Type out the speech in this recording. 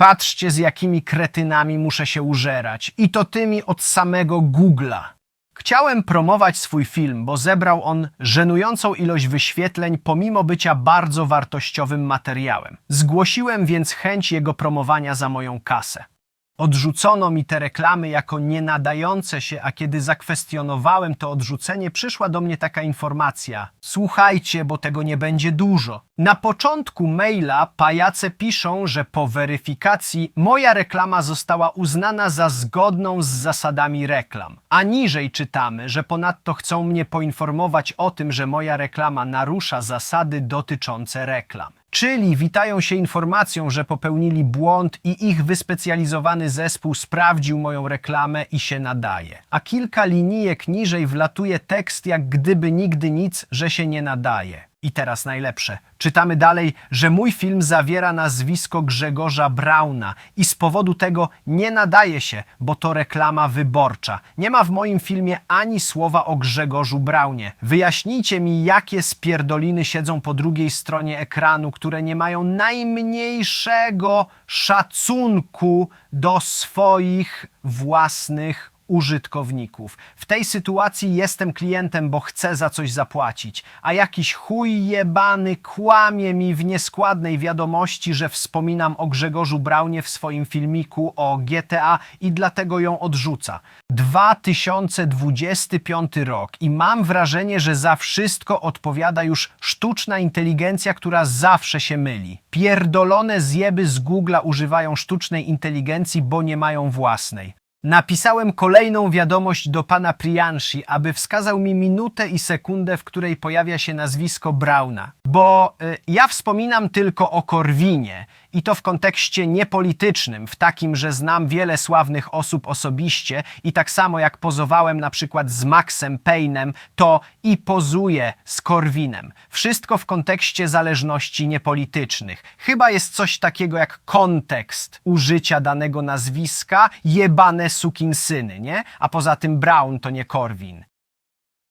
Patrzcie, z jakimi kretynami muszę się użerać. I to tymi od samego Google'a. Chciałem promować swój film, bo zebrał on żenującą ilość wyświetleń pomimo bycia bardzo wartościowym materiałem. Zgłosiłem więc chęć jego promowania za moją kasę. Odrzucono mi te reklamy jako nienadające się, a kiedy zakwestionowałem to odrzucenie, przyszła do mnie taka informacja: Słuchajcie, bo tego nie będzie dużo. Na początku maila pajace piszą, że po weryfikacji moja reklama została uznana za zgodną z zasadami reklam. A niżej czytamy, że ponadto chcą mnie poinformować o tym, że moja reklama narusza zasady dotyczące reklam. Czyli witają się informacją, że popełnili błąd i ich wyspecjalizowany zespół sprawdził moją reklamę i się nadaje. A kilka linijek niżej wlatuje tekst jak gdyby nigdy nic, że się nie nadaje. I teraz najlepsze. Czytamy dalej, że mój film zawiera nazwisko Grzegorza Brauna i z powodu tego nie nadaje się, bo to reklama wyborcza. Nie ma w moim filmie ani słowa o Grzegorzu Braunie. Wyjaśnijcie mi, jakie spierdoliny siedzą po drugiej stronie ekranu, które nie mają najmniejszego szacunku do swoich własnych użytkowników. W tej sytuacji jestem klientem, bo chcę za coś zapłacić, a jakiś chuj jebany kłamie mi w nieskładnej wiadomości, że wspominam o Grzegorzu Braunie w swoim filmiku o GTA i dlatego ją odrzuca. 2025 rok i mam wrażenie, że za wszystko odpowiada już sztuczna inteligencja, która zawsze się myli. Pierdolone zjeby z Google'a używają sztucznej inteligencji, bo nie mają własnej. Napisałem kolejną wiadomość do pana Prianshi, aby wskazał mi minutę i sekundę, w której pojawia się nazwisko Brauna. Bo y, ja wspominam tylko o Korwinie i to w kontekście niepolitycznym, w takim, że znam wiele sławnych osób osobiście i tak samo jak pozowałem na przykład z Maxem Payne'em, to i pozuję z Korwinem. Wszystko w kontekście zależności niepolitycznych. Chyba jest coś takiego jak kontekst użycia danego nazwiska, jebane sukinsyny, nie? A poza tym Brown to nie Korwin.